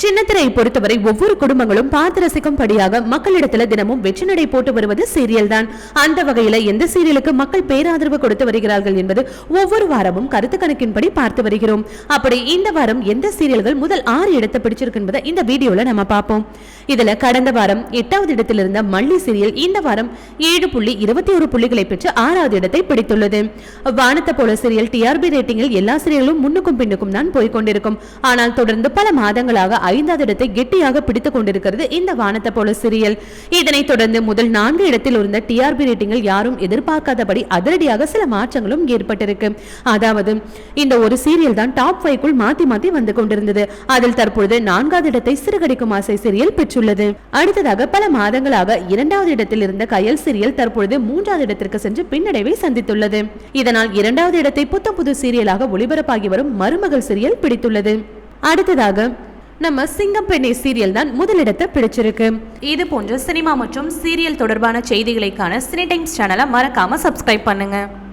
சின்னத்திரையை பொறுத்தவரை ஒவ்வொரு குடும்பங்களும் பார்த்து ரசிக்கும்படியாக மக்களிடத்துல தினமும் வெற்றி நடை போட்டு வருவது சீரியல் தான். அந்த வகையில எந்த சீரியலுக்கு மக்கள் பேராதரவு கொடுத்து வருகிறார்கள் என்பது ஒவ்வொரு வாரமும் கருத்து கணக்கின்படி பார்த்து வருகிறோம். அப்படி இந்த வாரம் எந்த சீரியல்கள் முதல் ஆறு இடத்தை பிடிச்சிருக்கு என்பதை இந்த வீடியோல நம்ம பார்ப்போம். இதுல கடந்த வாரம் எட்டாவது இடத்தில் இருந்த மல்லி சீரியல் இந்த வாரம் ஏழு புள்ளி இருபத்தி ஒரு புள்ளிகளை பெற்று ஆறாவது இடத்தை பிடித்துள்ளது. வானத்தை போல சீரியல் டிஆர்பி ரேட்டிங்கில் எல்லா சீரியல்களும் முன்னுக்கும் பின்னுக்கும் தான் போய்கொண்டிருக்கும் ஆனால் தொடர்ந்து பல மாதங்களாக ஐந்தாவது இடத்தை கெட்டியாக பிடித்துக் கொண்டிருக்கிறது இந்த வானத்தை போல சீரியல். இதனைத் தொடர்ந்து முதல் நான்கு இடத்தில் இருந்த டிஆர்பி ரேட்டிங்கில் யாரும் எதிர்பார்க்காதபடி அதிரடியாக சில மாற்றங்களும் ஏற்பட்டிருக்கு. அதாவது இந்த ஒரு சீரியல் தான் டாப் ஃபைவ்க்குள் மாத்தி மாத்தி வந்து கொண்டிருந்தது. அதில் தற்பொழுது நான்காவது இடத்தை சிறுகடிக்கும் ஆசை சீரியல் பெற்று பெற்றுள்ளது அடுத்ததாக பல மாதங்களாக இரண்டாவது இடத்தில் இருந்த கயல் சீரியல் தற்பொழுது மூன்றாவது இடத்திற்கு சென்று பின்னடைவை சந்தித்துள்ளது. இதனால் இரண்டாவது இடத்தை புத்தம் புது சீரியலாக ஒளிபரப்பாகி வரும் மருமகள் சீரியல் பிடித்துள்ளது. அடுத்ததாக நம்ம சிங்கம் பெண்ணை சீரியல் தான் முதலிடத்தை பிடிச்சிருக்கு. இது போன்ற சினிமா மற்றும் சீரியல் தொடர்பான செய்திகளைக்கான சினி டைம்ஸ் சேனலை மறக்காம சப்ஸ்கிரைப் பண்ணுங்க.